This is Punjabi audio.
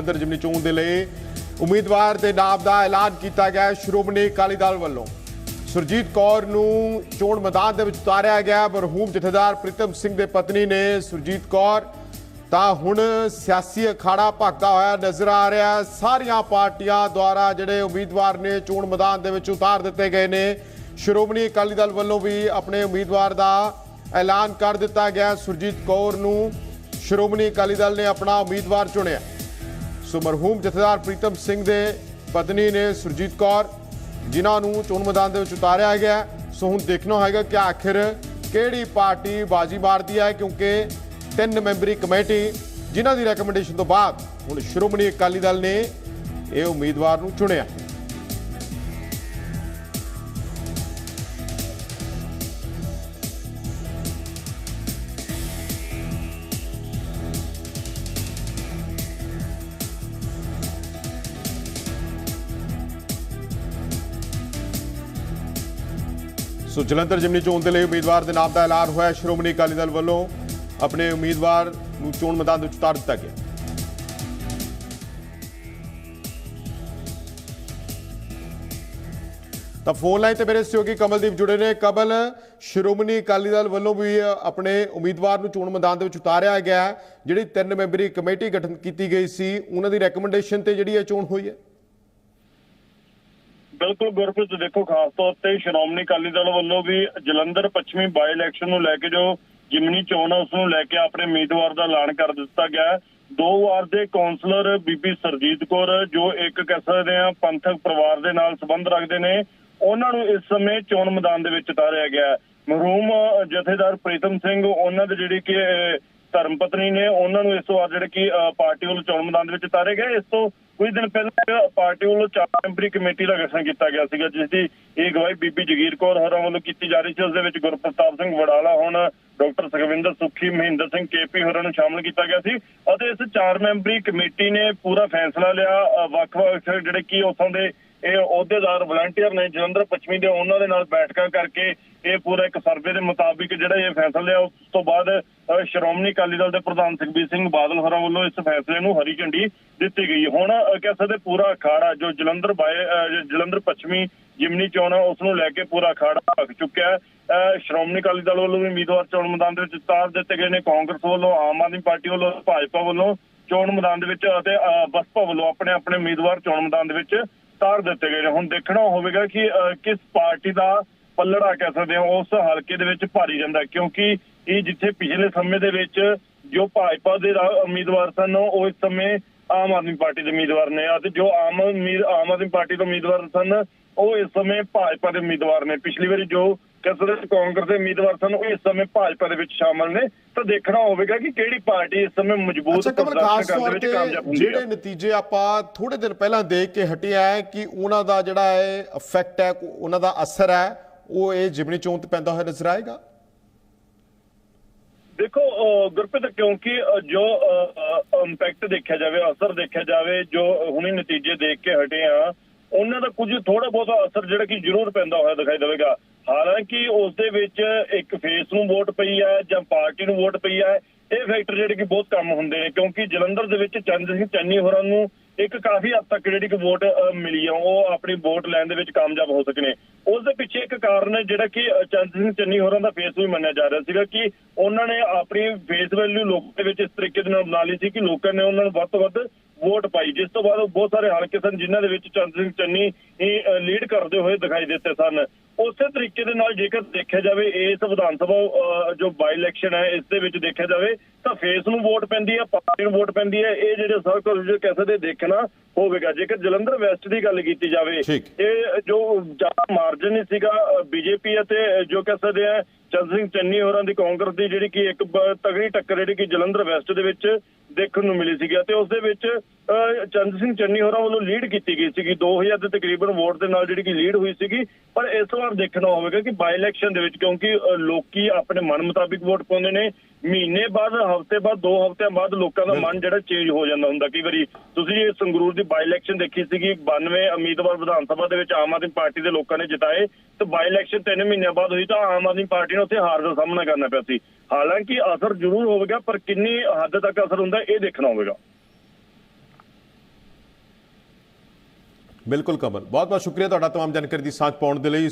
ਅੰਦਰ ਜਿਮਨੀ ਚੋਣ ਦੇ ਲਈ ਉਮੀਦਵਾਰ ਦੇ ਨਾਮ ਦਾ ਐਲਾਨ ਕੀਤਾ ਗਿਆ ਸ਼੍ਰੋਮਣੀ ਅਕਾਲੀ ਦਲ ਵੱਲੋਂ। ਸੁਰਜੀਤ ਕੌਰ ਨੂੰ ਚੋਣ ਮੈਦਾਨ ਦੇ ਵਿੱਚ ਉਤਾਰਿਆ ਗਿਆ ਮਰਹੂਮ ਜਥੇਦਾਰ ਪ੍ਰੀਤਮ ਸਿੰਘ ਦੇ ਪਤਨੀ ਨੇ ਸੁਰਜੀਤ ਕੌਰ। ਤਾਂ ਹੁਣ ਸਿਆਸੀ ਅਖਾੜਾ ਭਗਦਾ ਹੋਇਆ ਨਜ਼ਰ ਆ ਰਿਹਾ ਸਾਰੀਆਂ ਪਾਰਟੀਆਂ ਦੁਆਰਾ ਜਿਹੜੇ ਉਮੀਦਵਾਰ ਨੇ ਚੋਣ ਮੈਦਾਨ ਦੇ ਵਿੱਚ ਉਤਾਰ ਦਿੱਤੇ ਗਏ ਨੇ। ਸ਼੍ਰੋਮਣੀ ਅਕਾਲੀ ਦਲ ਵੱਲੋਂ ਵੀ ਆਪਣੇ ਉਮੀਦਵਾਰ ਦਾ ਐਲਾਨ ਕਰ ਦਿੱਤਾ ਗਿਆ ਸੁਰਜੀਤ ਕੌਰ ਨੂੰ ਸ਼੍ਰੋਮਣੀ ਅਕਾਲੀ ਦਲ ਨੇ ਆਪਣਾ ਉਮੀਦਵਾਰ ਚੁਣਿਆ। ਸੋ ਮਰਹੂਮ ਜਥੇਦਾਰ ਪ੍ਰੀਤਮ ਸਿੰਘ ਦੇ ਪਤਨੀ ਨੇ ਸੁਰਜੀਤ ਕੌਰ, ਜਿਨ੍ਹਾਂ ਨੂੰ ਚੋਣ ਮੈਦਾਨ ਦੇ ਵਿੱਚ ਉਤਾਰਿਆ ਗਿਆ ਸੋ ਹੁਣ ਦੇਖਣਾ ਹੈਗਾ ਕਿ ਆਖਿਰ ਕਿਹੜੀ ਪਾਰਟੀ ਬਾਜੀ ਮਾਰਦੀ ਹੈ, ਕਿਉਂਕਿ ਤਿੰਨ ਮੈਂਬਰੀ ਕਮੇਟੀ, ਜਿਨ੍ਹਾਂ ਦੀ ਰეკਮੈਂਡੇਸ਼ਨ ਤੋਂ ਬਾਅਦ ਹੁਣ ਸ਼੍ਰੋਮਣੀ ਅਕਾਲੀ ਦਲ ਨੇ ਇਹ ਉਮੀਦਵਾਰ ਨੂੰ ਚੁਣਿਆ। ਸੋ ਜਲੰਧਰ ਜਿਮਨੀ ਚੋਣ ਦੇ ਲਈ ਉਮੀਦਵਾਰ ਦੇ ਨਾਮ ਦਾ ਐਲਾਨ ਹੋਇਆ। ਸ਼੍ਰੋਮਣੀ ਅਕਾਲੀ ਦਲ ਵੱਲੋਂ ਆਪਣੇ ਉਮੀਦਵਾਰ ਨੂੰ ਚੋਣ ਮੈਦਾਨ ਦੇ ਵਿੱਚ ਉਤਾਰ ਦਿੱਤਾ ਗਿਆ। ਤਾਂ ਫੋਨ ਲਾਈਨ ਤੇ ਮੇਰੇ ਸਹਿਯੋਗੀ ਕਮਲਦੀਪ ਜੁੜੇ ਨੇ। ਕਮਲ, ਸ਼੍ਰੋਮਣੀ ਅਕਾਲੀ ਦਲ ਵੱਲੋਂ ਵੀ ਆਪਣੇ ਉਮੀਦਵਾਰ ਨੂੰ ਚੋਣ ਮੈਦਾਨ ਦੇ ਵਿੱਚ ਉਤਾਰਿਆ ਗਿਆ। ਜਿਹੜੀ ਤਿੰਨ ਮੈਂਬਰੀ ਕਮੇਟੀ ਗਠਨ ਕੀਤੀ ਗਈ ਸੀ, ਉਹਨਾਂ ਦੀ ਰეკਮੈਂਡੇਸ਼ਨ ਤੇ ਜਿਹੜੀ ਇਹ ਚੋਣ ਹੋਈ ਹੈ। ਬਿਲਕੁਲ ਗੁਰਪ੍ਰੀਤ, ਦੇਖੋ ਖਾਸ ਤੌਰ ਤੇ ਸ਼੍ਰੋਮਣੀ ਅਕਾਲੀ ਦਲ ਵੱਲੋਂ ਵੀ ਜਲੰਧਰ ਪੱਛਮੀ ਬਾਈ ਇਲੈਕਸ਼ਨ ਨੂੰ ਲੈ ਕੇ ਜੋ ਜਿਮਨੀ ਚੋਣ ਆ, ਉਸ ਨੂੰ ਲੈ ਕੇ ਆਪਣੇ ਉਮੀਦਵਾਰ ਦਾ ਐਲਾਨ ਕਰ ਦਿੱਤਾ ਗਿਆ ਦੋ ਵਾਰ ਦੇ ਕਾਉਂਸਲਰ ਬੀਬੀ ਸਰਜੀਤ ਕੌਰ, ਜੋ ਇੱਕ ਕਹਿ ਸਕਦੇ ਆ, ਪੰਥਕ ਪਰਿਵਾਰ ਦੇ ਨਾਲ ਸੰਬੰਧ ਰੱਖਦੇ ਨੇ, ਉਹਨਾਂ ਨੂੰ ਇਸ ਸਮੇਂ ਚੋਣ ਮੈਦਾਨ ਦੇ ਵਿੱਚ ਉਤਾਰਿਆ ਗਿਆ ਹੈ। ਮਰਹੂਮ ਜਥੇਦਾਰ ਪ੍ਰੀਤਮ ਸਿੰਘ, ਉਹਨਾਂ ਦੇ ਜਿਹੜੀ ਕਿ ਧਰਮ ਪਤਨੀ ਨੇ, ਉਹਨਾਂ ਨੂੰ ਇਸ ਵਾਰ ਜਿਹੜੇ ਕਿ ਪਾਰਟੀ ਵੱਲੋਂ ਚੋਣ ਮੈਦਾਨ ਦੇ ਵਿੱਚ ਉਤਾਰੇ ਗਏ ਇਸ ਤੋਂ ਕੁਝ ਦਿਨ ਪਹਿਲਾਂ ਪਾਰਟੀ ਵੱਲੋਂ ਚਾਰ ਮੈਂਬਰੀ ਕਮੇਟੀ ਦਾ ਗਠਨ ਕੀਤਾ ਗਿਆ ਸੀਗਾ, ਜਿਸ ਦੀ ਇਹ ਅਗਵਾਈ ਬੀਬੀ ਜਗੀਰ ਕੌਰ ਹੋਰਾਂ ਵੱਲੋਂ ਕੀਤੀ ਜਾ ਰਹੀ ਸੀ। ਉਸ ਦੇ ਵਿੱਚ ਗੁਰਪ੍ਰਤਾਪ ਸਿੰਘ ਵੜਾਲਾ ਹੁਣ ਡਾਕਟਰ ਸੁਖਵਿੰਦਰ ਸੁੱਖੀ, ਮਹਿੰਦਰ ਸਿੰਘ ਕੇਪੀ ਹੋਰਾਂ ਨੂੰ ਸ਼ਾਮਲ ਕੀਤਾ ਗਿਆ ਸੀ ਅਤੇ ਇਸ ਚਾਰ ਮੈਂਬਰੀ ਕਮੇਟੀ ਨੇ ਪੂਰਾ ਫੈਸਲਾ ਲਿਆ। ਵੱਖ-ਵੱਖ ਜਿਹੜੇ ਕਿ ਉਥੋਂ ਦੇ ਇਹ ਅਹੁਦੇਦਾਰ ਵਲੰਟੀਅਰ ਨੇ ਜਲੰਧਰ ਪੱਛਮੀ ਦੇ ਉਹਨਾਂ ਦੇ ਨਾਲ ਬੈਠਕਾਂ ਕਰਕੇ ਇਹ ਪੂਰਾ ਇੱਕ ਸਰਵੇ ਦੇ ਮੁਤਾਬਿਕ ਜਿਹੜਾ ਇਹ ਫੈਸਲਾ ਲਿਆ ਉਸ ਤੋਂ ਬਾਅਦ ਸ਼੍ਰੋਮਣੀ ਅਕਾਲੀ ਦਲ ਦੇ ਪ੍ਰਧਾਨ ਸੁਖਬੀਰ ਸਿੰਘ ਬਾਦਲ ਹੋਰਾਂ ਵੱਲੋਂ ਇਸ ਫੈਸਲੇ ਨੂੰ ਹਰੀ ਝੰਡੀ ਦਿੱਤੀ ਗਈ। ਹੁਣ ਕਹਿ ਸਕਦੇ ਪੂਰਾ ਅਖਾੜਾ ਜੋ ਜਲੰਧਰ ਬਾਏ ਜਲੰਧਰ ਪੱਛਮੀ ਜਿਮਨੀ ਚੋਣ ਆ, ਉਸ ਨੂੰ ਲੈ ਕੇ ਪੂਰਾ ਅਖਾੜਾ ਭਖ ਚੁੱਕਿਆ ਹੈ। ਸ਼੍ਰੋਮਣੀ ਅਕਾਲੀ ਦਲ ਵੱਲੋਂ ਵੀ ਉਮੀਦਵਾਰ ਚੋਣ ਮੈਦਾਨ ਦੇ ਵਿੱਚ ਉਤਾਰ ਦਿੱਤੇ ਗਏ ਨੇ। ਕਾਂਗਰਸ ਵੱਲੋਂ ਆਮ ਆਦਮੀ ਪਾਰਟੀ ਵੱਲੋਂ ਭਾਜਪਾ ਵੱਲੋਂ ਚੋਣ ਮੈਦਾਨ ਦੇ ਵਿੱਚ ਅਤੇ ਬਸਪਾ ਵੱਲੋਂ ਆਪਣੇ ਆਪਣੇ ਉਮੀਦਵਾਰ ਚੋਣ ਮੈਦਾਨ ਦੇ ਵਿੱਚ ਤਾਰ ਦਿੱਤੇ ਗਏ ਨੇ। ਹੁਣ ਦੇਖਣਾ ਹੋਵੇਗਾ ਕਿ ਕਿਸ ਪਾਰਟੀ ਦਾ ਪੱਲੜਾ ਕਹਿ ਸਕਦੇ ਹਾਂ, ਉਸ ਹਲਕੇ ਦੇ ਵਿੱਚ ਭਾਰੀ ਜਾਂਦਾ ਕਿਉਂਕਿ ਇਹ ਜਿੱਥੇ ਪਿਛਲੇ ਸਮੇਂ ਦੇ ਵਿੱਚ ਜੋ ਭਾਜਪਾ ਦੇ ਉਮੀਦਵਾਰ ਸਨ, ਉਹ ਇਸ ਸਮੇਂ ਆਮ ਆਦਮੀ ਪਾਰਟੀ ਦੇ ਉਮੀਦਵਾਰ ਨੇ ਅਤੇ ਜੋ ਆਮ ਉਮੀਦ ਆਮ ਆਦਮੀ ਪਾਰਟੀ ਦੇ ਉਮੀਦਵਾਰ ਸਨ, ਉਹ ਇਸ ਸਮੇਂ ਭਾਜਪਾ ਦੇ ਉਮੀਦਵਾਰ ਨੇ। ਪਿਛਲੀ ਵਾਰੀ ਜੋ ਕਸਰ ਕਾਂਗਰਸ ਦੇ ਉਮੀਦਵਾਰ ਸਨ ਉਹ ਇਸ ਸਮੇਂ ਭਾਜਪਾ ਦੇ ਵਿੱਚ ਸ਼ਾਮਲ ਨੇ। ਤਾਂ ਦੇਖਣਾ ਹੋਵੇਗਾ ਕਿ ਕਿਹੜੀ ਪਾਰਟੀ ਇਸ ਸਮੇਂ ਮਜ਼ਬੂਤ ਕਰਨ ਦੇ ਵਿੱਚ ਕਾਮਯਾਬ ਹੁੰਦੀ ਹੈ ਜਿਹੜੇ ਨਤੀਜੇ ਆਪਾਂ ਥੋੜੇ ਦਿਨ ਪਹਿਲਾਂ ਦੇਖ ਕੇ ਹਟਿਆ ਹੈ ਕਿ ਉਹਨਾਂ ਦਾ ਜਿਹੜਾ ਹੈ ਇਫੈਕਟ ਹੈ ਉਹਨਾਂ ਦਾ ਅਸਰ ਹੈ ਉਹ ਇਹ ਜਿਮਨੀ ਚੋਣ ਤੇ ਪੈਂਦਾ ਹੋਇਆ ਨਜ਼ਰ ਆਏਗਾ? ਦੇਖੋ ਗੁਰਪ੍ਰੀਤ ਕਿਉਂਕਿ ਜੋ ਇੰਪੈਕਟ ਦੇਖਿਆ ਜਾਵੇ ਅਸਰ ਦੇਖਿਆ ਜਾਵੇ ਜੋ ਹੁਣੇ ਨਤੀਜੇ ਦੇਖ ਕੇ ਹਟੇ ਆ ਉਹਨਾਂ ਦਾ ਕੁਝ ਥੋੜਾ ਬਹੁਤਾ ਅਸਰ ਜਿਹੜਾ ਕਿ ਜ਼ਰੂਰ ਪੈਂਦਾ ਹੋਇਆ ਦਿਖਾਈ ਦੇਵੇਗਾ। ਹਾਲਾਂਕਿ ਉਸ ਦੇ ਵਿੱਚ ਇੱਕ ਫੇਸ ਨੂੰ ਵੋਟ ਪਈ ਹੈ ਜਾਂ ਪਾਰਟੀ ਨੂੰ ਵੋਟ ਪਈ ਹੈ ਇਹ ਫੈਕਟਰ ਜਿਹੜੇ ਕਿ ਬਹੁਤ ਕੰਮ ਹੁੰਦੇ ਨੇ ਕਿਉਂਕਿ ਜਲੰਧਰ ਦੇ ਵਿੱਚ ਚੰਦ ਸਿੰਘ ਚੰਨੀ ਹੋਰਾਂ ਨੂੰ ਇੱਕ ਕਾਫੀ ਹੱਦ ਤੱਕ ਜਿਹੜੀ ਕਿ ਵੋਟ ਮਿਲੀ ਆ ਉਹ ਆਪਣੀ ਵੋਟ ਲੈਣ ਦੇ ਵਿੱਚ ਕਾਮਯਾਬ ਹੋ ਸਕੇ ਨੇ। ਉਸ ਦੇ ਪਿੱਛੇ ਇੱਕ ਕਾਰਨ ਜਿਹੜਾ ਕਿ ਅਹ, ਚੰਦ ਸਿੰਘ ਚੰਨੀ ਹੋਰਾਂ ਦਾ ਫੇਸ ਵੀ ਮੰਨਿਆ ਜਾ ਰਿਹਾ ਸੀਗਾ ਕਿ ਉਹਨਾਂ ਨੇ ਆਪਣੀ ਫੇਸ ਵੈਲਿਊ ਲੋਕਾਂ ਦੇ ਵਿੱਚ ਇਸ ਤਰੀਕੇ ਦੇ ਨਾਲ ਬਣਾ ਲਈ ਸੀ ਕਿ ਲੋਕਾਂ ਨੇ ਉਹਨਾਂ ਨੂੰ ਵੱਧ ਤੋਂ ਵੱਧ ਵੋਟ ਪਾਈ। ਜਿਸ ਤੋਂ ਬਾਅਦ ਬਹੁਤ ਸਾਰੇ ਹਲਕੇ ਸਨ ਜਿਨ੍ਹਾਂ ਦੇ ਵਿੱਚ ਚੰਦ ਸਿੰਘ ਚੰਨੀ ਹੀ ਲੀਡ ਕਰਦੇ ਹੋਏ ਦਿਖਾਈ ਦਿੱਤੇ ਸਨ। ਉਸੇ ਤਰੀਕੇ ਦੇ ਨਾਲ ਜੇਕਰ ਦੇਖਿਆ ਜਾਵੇ ਇਸ ਵਿਧਾਨ ਸਭਾ ਜੋ ਬਾਈ ਇਲੈਕਸ਼ਨ ਹੈ ਇਸ ਦੇ ਵਿੱਚ ਦੇਖਿਆ ਜਾਵੇ ਤਾਂ ਫੇਸ ਨੂੰ ਵੋਟ ਪੈਂਦੀ ਹੈ ਪਾਰਟੀ ਨੂੰ ਵੋਟ ਪੈਂਦੀ ਹੈ ਇਹ ਜਿਹੜੇ ਸਰਕਲ ਜੋ ਕਿਸੇ ਦੇ ਦੇਖਣਾ ਹੋਵੇਗਾ ਜੇਕਰ ਜਲੰਧਰ ਵੈਸਟ ਦੀ ਗੱਲ ਕੀਤੀ ਜਾਵੇ। ਇਹ ਜੋ ਜ਼ਿਆਦਾ ਮਾਰਜਨ ਸੀਗਾ ਬੀਜੇਪੀ ਅਤੇ ਜੋ ਕਹਿ ਸਕਦੇ ਆ ਚੰਦ ਸਿੰਘ ਚੰਨੀ ਹੋਰਾਂ ਦੀ ਕਾਂਗਰਸ ਦੀ ਜਿਹੜੀ ਕਿ ਇੱਕ ਤਗੜੀ ਟੱਕਰ ਜਿਹੜੀ ਕਿ ਜਲੰਧਰ ਵੈਸਟ ਦੇ ਵਿੱਚ ਦੇਖਣ ਨੂੰ ਮਿਲੀ ਸੀਗੀ ਤੇ ਉਸ ਦੇ ਵਿੱਚ ਅਹ, ਚੰਦ ਸਿੰਘ ਚੰਨੀ ਹੋਰਾਂ ਵੱਲੋਂ ਲੀਡ ਕੀਤੀ ਗਈ ਸੀਗੀ। 2000 ਦੇ ਤਕਰੀਬਨ ਵੋਟ ਦੇ ਨਾਲ ਜਿਹੜੀ ਕਿ ਲੀਡ ਹੋਈ ਸੀਗੀ। ਪਰ ਇਸ ਵਾਰ ਦੇਖਣਾ ਹੋਵੇਗਾ ਕਿ ਬਾਈ ਇਲੈਕਸ਼ਨ ਦੇ ਵਿੱਚ ਕਿਉਂਕਿ ਲੋਕੀ ਆਪਣੇ ਮਨ ਮੁਤਾਬਿਕ ਵੋਟ ਪਾਉਂਦੇ ਨੇ। ਮਹੀਨੇ ਬਾਅਦ ਹਫ਼ਤੇ ਬਾਅਦ ਦੋ ਹਫ਼ਤਿਆਂ ਬਾਅਦ ਲੋਕਾਂ ਦਾ ਮਨ ਜਿਹੜਾ ਚੇਂਜ ਹੋ ਜਾਂਦਾ ਹੁੰਦਾ। ਕਈ ਵਾਰੀ ਤੁਸੀਂ ਇਹ ਸੰਗਰੂਰ ਦੀ ਬਾਈ ਇਲੈਕਸ਼ਨ ਦੇਖੀ ਸੀਗੀ 92 ਉਮੀਦਵਾਰ ਵਿਧਾਨ ਸਭਾ ਦੇ ਵਿੱਚ ਆਮ ਆਦਮੀ ਪਾਰਟੀ ਦੇ ਲੋਕਾਂ ਨੇ ਜਿਤਾਏ ਤੇ ਬਾਈ ਇਲੈਕਸ਼ਨ ਤਿੰਨ ਮਹੀਨਿਆਂ ਬਾਅਦ ਹੋਈ ਤਾਂ ਆਮ ਆਦਮੀ ਪਾਰਟੀ ਨੂੰ ਉੱਥੇ ਹਾਰ ਦਾ ਸਾਹਮਣਾ ਕਰਨਾ ਪਿਆ ਸੀ। ਹਾਲਾਂਕਿ ਅਸਰ ਜ਼ਰੂਰ ਹੋਵੇਗਾ ਪਰ ਕਿੰਨੀ ਹੱਦ ਤੱਕ ਅਸਰ ਹੁੰਦਾ ਇਹ ਦੇਖਣਾ ਹੋਵੇਗਾ। ਬਿਲਕੁਲ ਕਮਲ। ਬਹੁਤ ਬਹੁਤ ਸ਼ੁਕਰੀਆ ਤੁਹਾਡਾ ਤਮਾਮ ਜਾਣਕਾਰੀ ਦੀ ਸਾਂਝ ਪਾਉਣ ਦੇ ਲਈ।